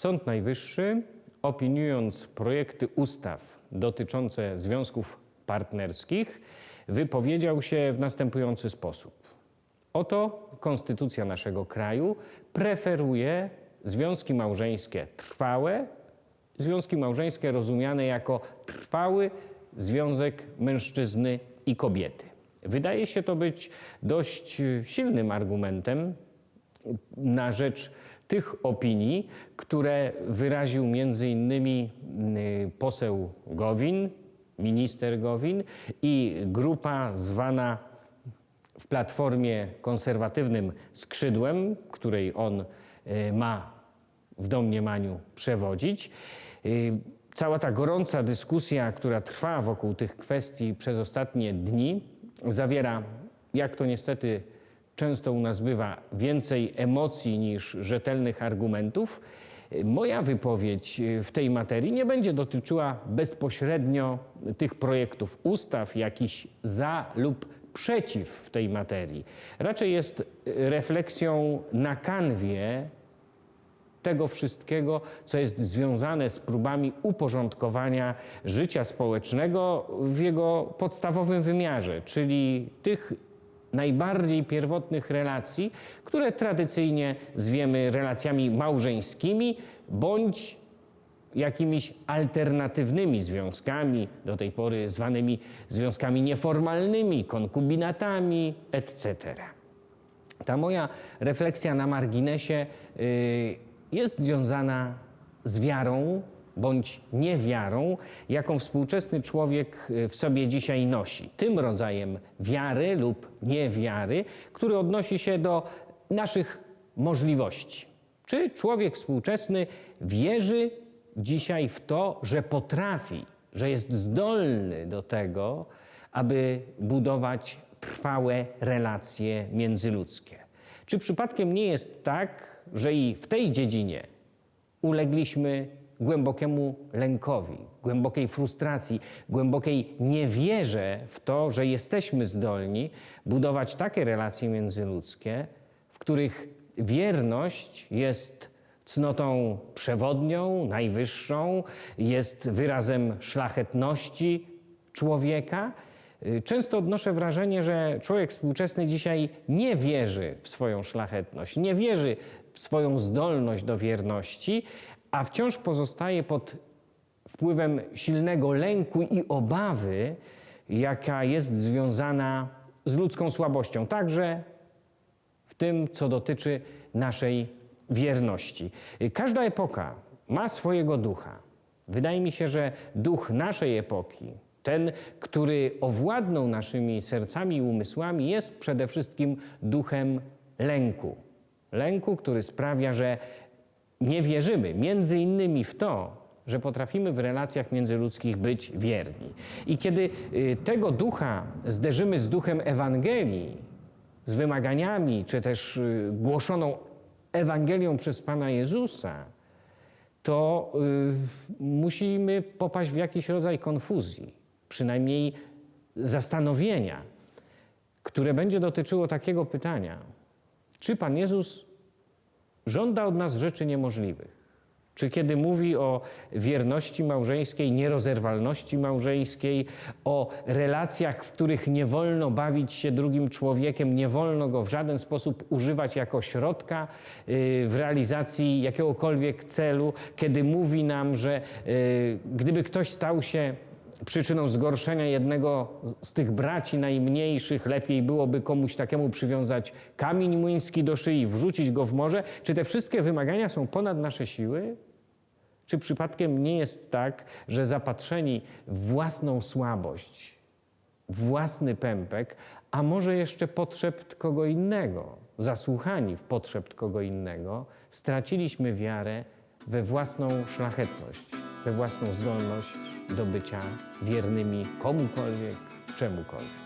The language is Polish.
Sąd Najwyższy, opiniując projekty ustaw dotyczące związków partnerskich, wypowiedział się w następujący sposób. Oto konstytucja naszego kraju preferuje związki małżeńskie trwałe, związki małżeńskie rozumiane jako trwały związek mężczyzny i kobiety. Wydaje się to być dość silnym argumentem na rzecz tych opinii, które wyraził między innymi y, poseł Gowin, minister Gowin i grupa zwana w Platformie Konserwatywnym skrzydłem, której on y, ma w domniemaniu przewodzić. Y, Cała ta gorąca dyskusja, która trwa wokół tych kwestii przez ostatnie dni, zawiera, jak to niestety często u nas bywa, więcej emocji niż rzetelnych argumentów. Moja wypowiedź y, w tej materii nie będzie dotyczyła bezpośrednio tych projektów ustaw, jakiś za lub przeciw w tej materii. Raczej jest y, refleksją na kanwie tego wszystkiego, co jest związane z próbami uporządkowania życia społecznego w jego podstawowym wymiarze, czyli tych najbardziej pierwotnych relacji, które tradycyjnie zwiemy relacjami małżeńskimi bądź jakimiś alternatywnymi związkami, do tej pory zwanymi związkami nieformalnymi, konkubinatami, etc. Ta moja refleksja na marginesie y, jest związana z wiarą bądź niewiarą, jaką współczesny człowiek y, w sobie dzisiaj nosi. Tym rodzajem wiary lub niewiary, który odnosi się do naszych możliwości. Czy człowiek współczesny wierzy dzisiaj w to, że potrafi, że jest zdolny do tego, aby budować trwałe relacje międzyludzkie? Czy przypadkiem nie jest tak, że i w tej dziedzinie ulegliśmy głębokiemu lękowi, głębokiej frustracji, głębokiej niewierze w to, że jesteśmy zdolni budować takie relacje międzyludzkie, w których wierność jest cnotą przewodnią, najwyższą, jest wyrazem szlachetności człowieka. Y, Często odnoszę wrażenie, że człowiek współczesny dzisiaj nie wierzy w swoją szlachetność, nie wierzy w swoją zdolność do wierności, a wciąż pozostaje pod wpływem silnego lęku i obawy, jaka jest związana z ludzką słabością, także w tym, co dotyczy naszej wierności. Każda epoka ma swojego ducha. Wydaje mi się, że duch naszej epoki, ten, który owładnął naszymi sercami i umysłami, jest przede wszystkim duchem lęku. Lęku, który sprawia, że nie wierzymy między innymi w to, że potrafimy w relacjach międzyludzkich być wierni. I kiedy y, tego ducha zderzymy z duchem Ewangelii, z wymaganiami, czy też y, głoszoną Ewangelią przez Pana Jezusa, to y, musimy popaść w jakiś rodzaj konfuzji, przynajmniej zastanowienia, które będzie dotyczyło takiego pytania: czy Pan Jezus żąda od nas rzeczy niemożliwych? Czy kiedy mówi o wierności małżeńskiej, nierozerwalności małżeńskiej, o relacjach, w których nie wolno bawić się drugim człowiekiem, nie wolno go w żaden sposób używać jako środka y, w realizacji jakiegokolwiek celu, kiedy mówi nam, że y, gdyby ktoś stał się przyczyną zgorszenia jednego z tych braci najmniejszych, lepiej byłoby komuś takiemu przywiązać kamień młyński do szyi, wrzucić go w morze. Czy te wszystkie wymagania są ponad nasze siły? Czy przypadkiem nie jest tak, że zapatrzeni w własną słabość, własny pępek, a może jeszcze potrzebt kogo innego, zasłuchani w potrzebt kogo innego, straciliśmy wiarę we własną szlachetność, we własną zdolność do bycia wiernymi komukolwiek, czemukolwiek.